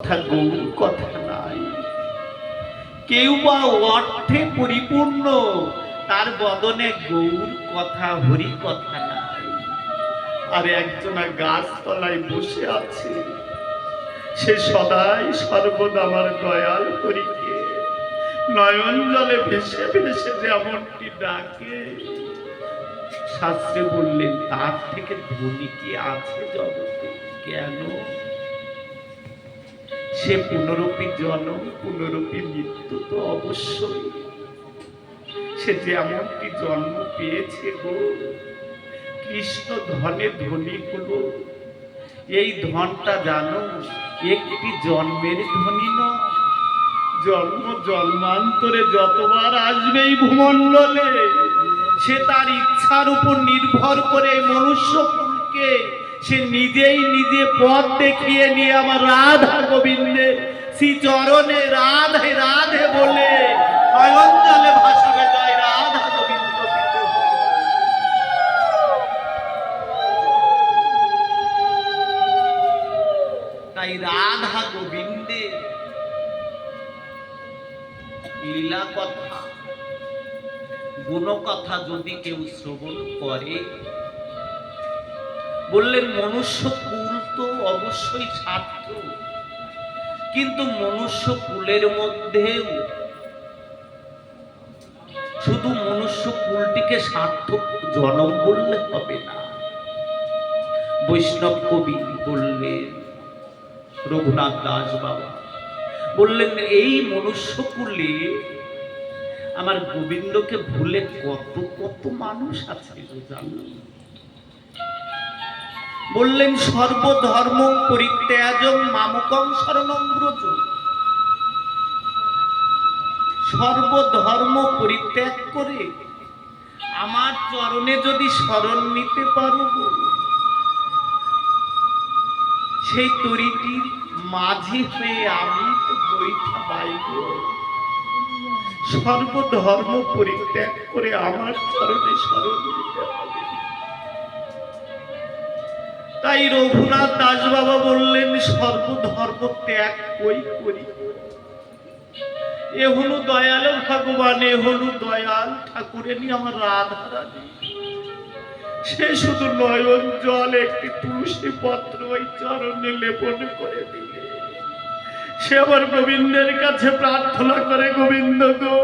কথা গৌর, কথা নাই। কেউ বা অর্থে পরিপূর্ণ, তার বদনে গৌর, কথা, হরি, কথা নাই। আর গাছতলায় বসে আছে, সে সদাই সর্বদা আমার দয়াল হরিকে। নয়ন জলে ভেসে ভেসে যেমনটি ডাকে, শাস্ত্রে বললেন, তার থেকে ধনী কি আছে জগতে? কেন? সে পুনরূপী জন্ম পুনরূপী মৃত্যু তো অবশ্যই। সে যেমনটি জন্ম পেয়েছে গো, কৃষ্ণ ধনে ধনী হলো। এই ধনটা জানো, একটি জন্মের ধনী নয়। জন্ম জন্মান্তরে যতবার আসবে এই ভূমণ্ডলে, সে তার ইচ্ছার উপর নির্ভর করে মনুষ্যকুলকে সে নিজেই নিজে পথ দেখিয়ে নিয়ে আমার রাধা গোবিন্দে, শ্রী চরণে রাধে রাধে বলে অয়ঞ্জলে ভাষাবে জয় রাধা গোবিন্দ তাই রাধা গোবিন্দের লীলা কথা গুণ কথা যদি কেউ শ্রবণ করে বললেন, মনুষ্য কুল তো অবশ্যই স্বার্থ কিন্তু মনুষ্য কুলের মধ্যেও শুধু মনুষ্য কুলটিকে সার্থক জনম বললে হবে না। বৈষ্ণব কবি বললেন, রঘুনাথ দাস বাবা, বললেন, এই মনুষ্য কুলে আমার গোবিন্দকে ভুলে কত কত মানুষ আছে জানো বললেন, সর্বধর্ম পরিত্যাজং মামকং শরণং ব্রজ। সর্বধর্ম পরিত্যাগ করে আমার চরণে যদি শরণ নিতে পারো সেই তরিটির মাঝি হয়ে আমি তো বৈঠা বাইব সর্বধর্ম পরিত্যাগ করে আমার চরণে শরণ তাই রঘুনাথ দাস বাবা বললেন, সর্বধর্ম ত্যাগ কই করি? এ হলো দয়াল ভগবান, এ হলো দয়াল ঠাকুরেরই আমার রাধারানী। সে শুধু নয়ন জল, একটি তুলসী পত্র ওই চরণে লেপন করে দিলে। সে আমার গোবিন্দের কাছে প্রার্থনা করে, গোবিন্দ গো,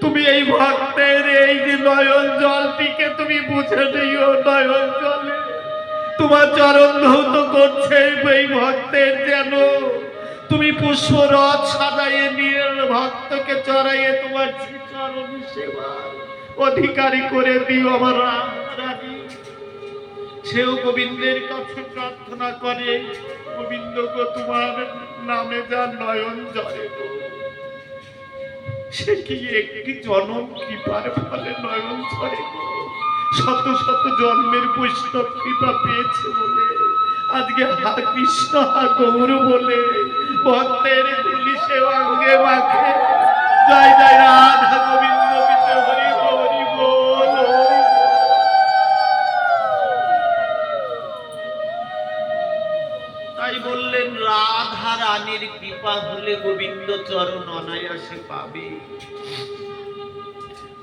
তুমি এই ভক্তের এই যে নয়ন জলটিকে তুমি বুঝে দিও নয়ন জলে। তোমার চরণ ধৌত করছে এই ভক্তের যেন। তুমি পুষ্পরথ সাজাইয়ে নিয়ে ভক্তকে চড়াইয়ে তোমার চরণ সেবা অধিকারী করে দিও আমার সেও গোবিন্দের কাছে প্রার্থনা করে, গোবিন্দ গো, তোমার নামে যা নয়ন জলে সে কি একটি জনম কৃপার ফলে নয়ন ঝরে গো? শত শত জন্মের বৈষ্ণব কৃপা পেয়েছে বলে। আজকে হা কৃষ্ণ, হা গৌর বলে ভক্তের সে অঙ্গে মাখে। জয় জয় রাধা গোবিন্দ বললেন, রাধা রানীর কৃপা হলে গোবিন্দ চরণ অনায়াসে পাবে।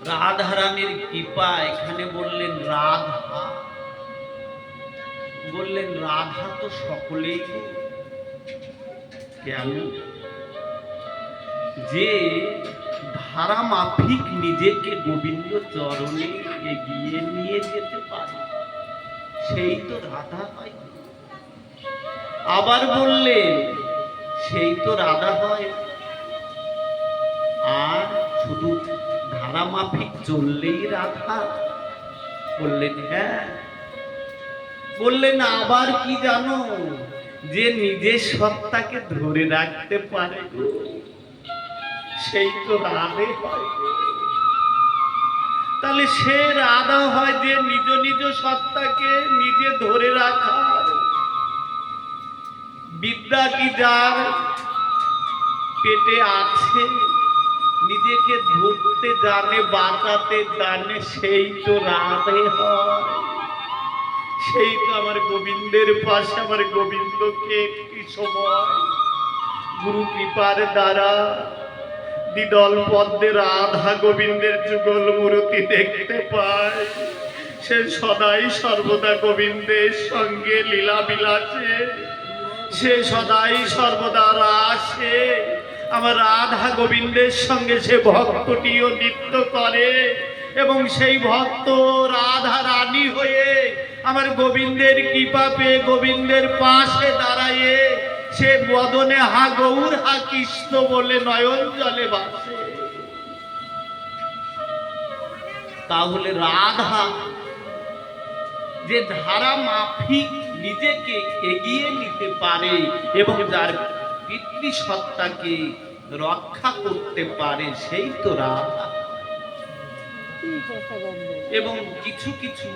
রাধা রানীর কৃপা, এখানে বললেন রাধা। বললেন, রাধা তো সকলেই কেন? যে ধারা মাফিক নিজেকে গোবিন্দ চরণে এগিয়ে নিয়ে যেতে পারে, সেই তো রাধা হয়। আবার বললে সেই তো রাধা হয়। আর শুধু ধারা মাফিক চললেই রাধা বললেন হ্যাঁ। বললেন, আবার কি জানো, যে নিজের সত্তাকে ধরে রাখতে পারে সেই তো রাধে হয়। তাহলে সে রাধা হয় যে নিজ নিজ সত্তাকে নিজে ধরে রাখার। বিদ্যা কি যার পেটে আছে? নিজেকে ধরতে জানে, বাঁচাতে জানে, সেই তো রাধে হয়। সেই তো আমার গোবিন্দের পাশে, আমার গোবিন্দকে একটি সময় গুরু কৃপার দ্বারা দ্বিদল পদ্মে রাধা গোবিন্দের যুগল মূর্তি দেখতে পায় সে সদাই সর্বদা গোবিন্দের সঙ্গে লীলা বিলাসে সে সদাই সর্বদা রাসে। আমার রাধা গোবিন্দের সঙ্গে সে ভক্তটিও নৃত্য করে এবং সেই ভক্ত রাধা রানী হয়ে আমার গোবিন্দের কৃপা পেয়ে গোবিন্দের পাশে দাঁড়ায়ে সে বদনে হা গৌর, হা কৃষ্ণ বলে নয়ন জলে বাসে তাহলে রাধা যে ধারা মাফিক নিজেকে এগিয়ে নিতে পারে এবং যার পিতৃসত্তাকে রক্ষা করতে পারে সেই তো রাধা এবং কিছু কিছু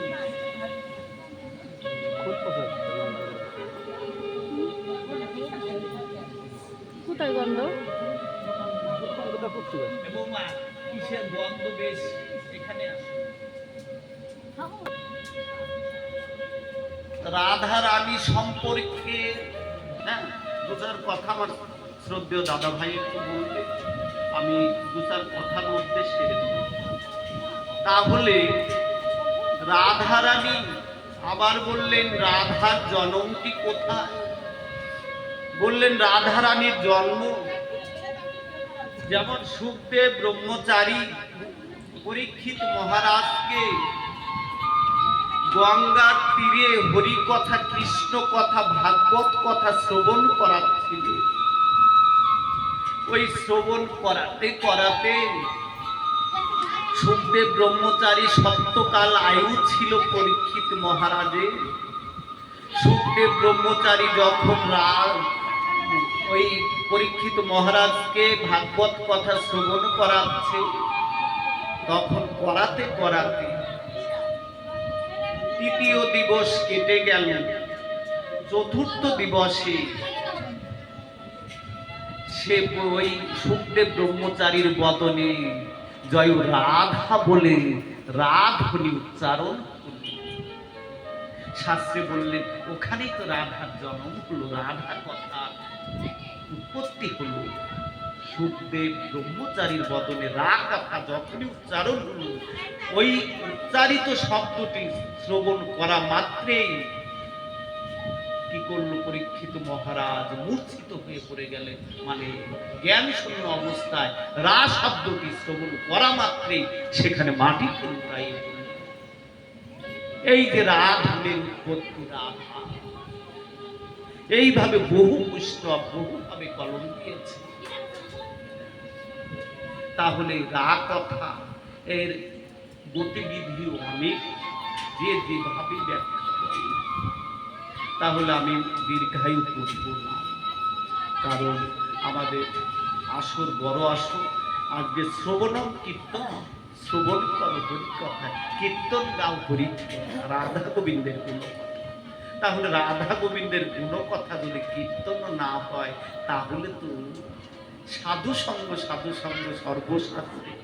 কোথায় গন্ধ? কিসের গন্ধ বেশ এখানে আসে। রাধা রানী সম্পর্কে হ্যাঁ? চার কথা আমার শ্রদ্ধেয় দাদা ভাই একটু বললে আমি দু চার কথার মধ্যে সেরে তাহলে রাধা রানী আবার বললেন রাধার জন্মটি কোথায়? বললেন রাধা রানীর জন্ম যেমন সুখদেব ব্রহ্মচারী পরীক্ষিত মহারাজকে গঙ্গার তীরে হরি কথা কৃষ্ণ কথা ভাগবত কথা শ্রবণ করাচ্ছিল ওই শ্রবণ করাতে করাতে সুখদেব ব্রহ্মচারী সপ্তকাল আয়ু ছিল পরীক্ষিত মহারাজের সুখদেব ব্রহ্মচারী যখন রাজ ওই পরীক্ষিত মহারাজকে ভাগবত কথা শ্রবণ করাচ্ছে, তখন করাতে করাতে তৃতীয় দিবস কেটে গেল চতুর্থ দিবসে সে ওই সুখদেব ব্রহ্মচারীর বদনে জয় রাধা বলে রাধনি উচ্চারণ শাস্ত্রে বললেন, ওখানেই তো রাধার জন্ম হলো, রাধার কথা উৎপত্তি হলো। সুখদেব ব্রহ্মচারীর বদনে রাগ কথা যখনই উচ্চারণ হলো ওই উচ্চারিত শব্দটি শ্রবণ করা মাত্রেই কি করল পরীক্ষিত মহারাজ? মূর্ছিত হয়ে পড়ে গেলেন মানে জ্ঞান শূন্য অবস্থায় রা শব্দটি শ্রবণ করা মাত্রেই সেখানে মাটি ফুলকাই এই যে রাগ হলেন উৎপত্তি রাধা, এইভাবে বহু বৈষ্ণব বহুভাবে কলম দিয়েছে। তাহলে রা কথা এর গতিবিধি অনেক যে যেভাবে ব্যাখ্যা করে, তাহলে আমি দীর্ঘায়ু করব না। কারণ আমাদের আসর বড় আসর, আজকে শ্রবণম কীর্তন, শ্রবণ করো হরি কথা, কীর্তন গাও হরি রাধা গোবিন্দের গুণ। তাহলে রাধা গোবিন্দের গুণ কথা যদি কীর্তন না হয়, তাহলে তো সাধু সঙ্গ সাধু সঙ্গ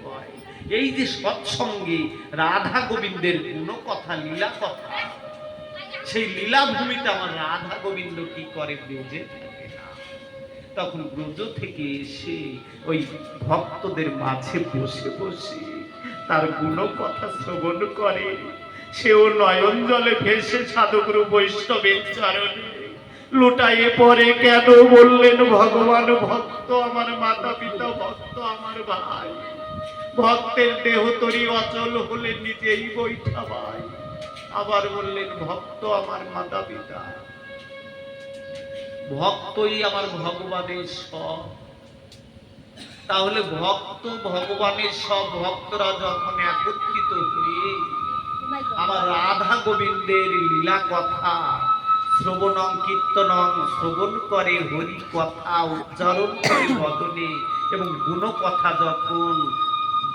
হয়। এই যে সৎসঙ্গে রাধা গোবিন্দের গুণ কথা, লীলা কথা, সেই লীলা ভূমিতে আমার রাধা গোবিন্দ কি করে ব্রজে থাকে না? তখন ব্রজ থেকে এসে ওই ভক্তদের মাঝে বসে বসে তার গুণ কথা শ্রবণ করে। সেও নয়ন জলে ভেসে সাধুগুরু বৈষ্ণবের চরণে লুটাইয়ে পরে কেন বললেন ভগবান ভক্ত আমার মাতা পিতা ভক্ত আমার ভাই। ভক্তের দেহ তরি অচল হলে নিজেই বৈঠা ভাই। আবার বললেন ভক্ত আমার মাতা পিতা ভক্তই আমার ভগবানের সব। তাহলে ভক্ত ভগবানের সব ভক্তরা যখন একত্রিত হয়ে আমার রাধা গোবিন্দের লীলা কথা শ্রবণং কীর্তনং, শ্রবণ করে হরি কথা, উচ্চারণ করে বদনে এবং গুণ কথা যখন,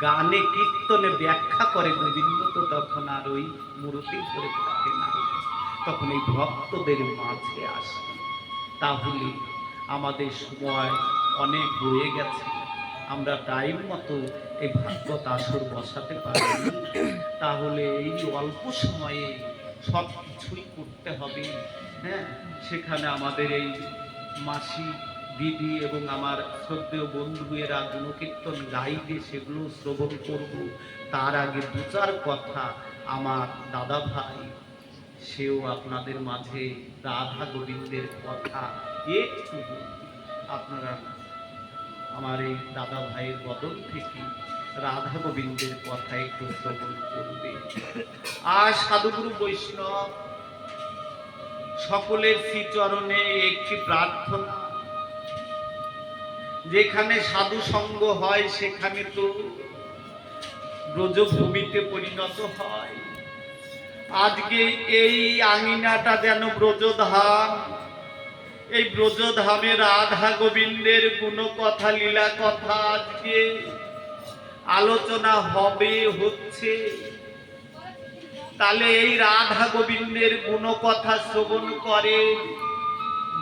গানে কীর্তনে ব্যাখ্যা করে গোবিন্দ তো তখন আর ওই মূর্তি করে থাকে না। তখন এই ভক্তদের মাঝে আসে। তাহলে আমাদের সময় অনেক বয়ে গেছে। আমরা টাইম মতো এই ভাগবত আসর বসাতে পারি তাহলে এই অল্প সময়ে সব কিছুই করতে হবে। হ্যাঁ সেখানে আমাদের এই মাসি, দিদি এবং আমার শ্রদ্ধেয় এরা গুণকীর্তন গাইবে সেগুলো শ্রবণ করব। তার আগে দু চার কথা আমার দাদা ভাই, সেও আপনাদের মাঝে রাধা গোবিন্দের কথা একটু আপনারা আমার এই দাদা ভাইয়ের বদল থেকে রাধা গোবিন্দের কথা একটু শ্রবণ করবে আর সাধুগুরু বৈষ্ণব সকলের শ্রীচরণে একটি প্রার্থনা। যেখানে সাধু সঙ্গ হয়, সেখানে তো ব্রজভূমিতে পরিণত হয়। আজকে এই আঙিনাটা যেন ব্রজধাম, এই ব্রজধামে রাধা গোবিন্দের কথা লীলা কথা আজকে আলোচনা হবে, হচ্ছে। তাহলে এই রাধা গোবিন্দের গুণ কথা শ্রবণ করে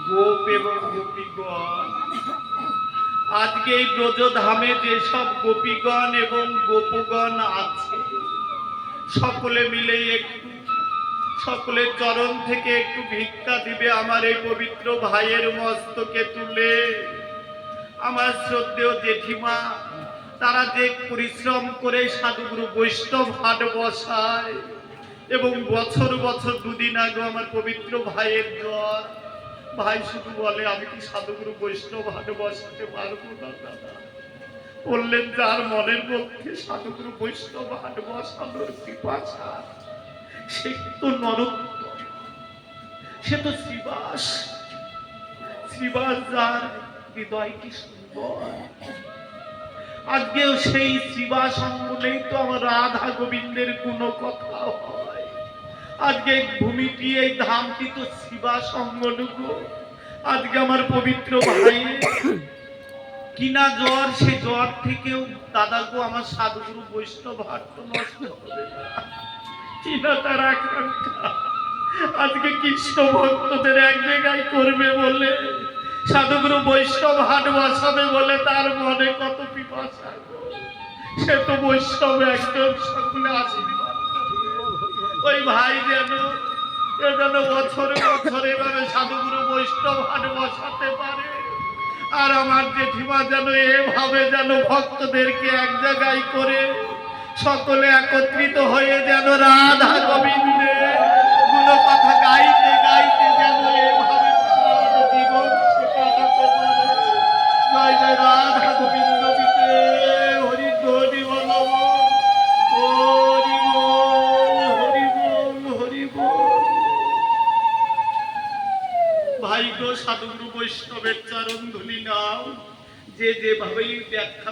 গোপ এবং গোপীগণ। আজকে এই ব্রজধামে যেসব গোপীগণ এবং গোপগণ আছে, সকলে মিলে একটু সকলের চরণ থেকে একটু ভিক্ষা দিবে আমার এই পবিত্র ভাইয়ের মস্তকে তুলে। আমার শ্রদ্ধেয় জেঠিমা, তারা যে পরিশ্রম করে সাধুগুরু বৈষ্ণব হাট বসায় এবং বছর বছর দুদিন আগে আমার পবিত্র ভাইয়ের জ্বর। ভাই শুধু বলে, আমি কি সাধুগুরু বৈষ্ণব হাট বসাতে পারব না, দাদা? বললেন, যার মনের মধ্যে সাধুগুরু বৈষ্ণব হাট বসানোর পিপাসা, সে তো নরোত্তম সে তো শ্রীবাস। শ্রীবাস যার হৃদয় কি সুন্দর। আজকেও সেই শ্রীবাস অঙ্গনেই তো আমার রাধা গোবিন্দের কোনো কথা হয়। আজকে ভূমিটি, এই ধামটি তো শ্রীবাস অঙ্গনগো আজকে আমার পবিত্র ভাই কিনা জ্বর, সে জ্বর থেকেও দাদাগো আমার সাধুগুরু বৈষ্ণব হাট নষ্ট আজকে কৃষ্ণ ভক্তদের এক জায়গায় করবে বলে সাধুগুরু বৈষ্ণব হাট বসাবে বলে তার মনে কত পিপাসা। সে তো বৈষ্ণব একদম সকলে আশীর্বাদ ওই ভাই যেন যেন বছরে বছরে এভাবে সাধুগুরু বৈষ্ণব হাট বসাতে পারে। আর আমার জেঠিমা যেন এভাবে যেন ভক্তদেরকে এক জায়গায় করে সকলে একত্রিত হয়ে যেন রাধা গোবিন্দে গুলো কথা বৈষ্ণবের চরণ ধুলি নাও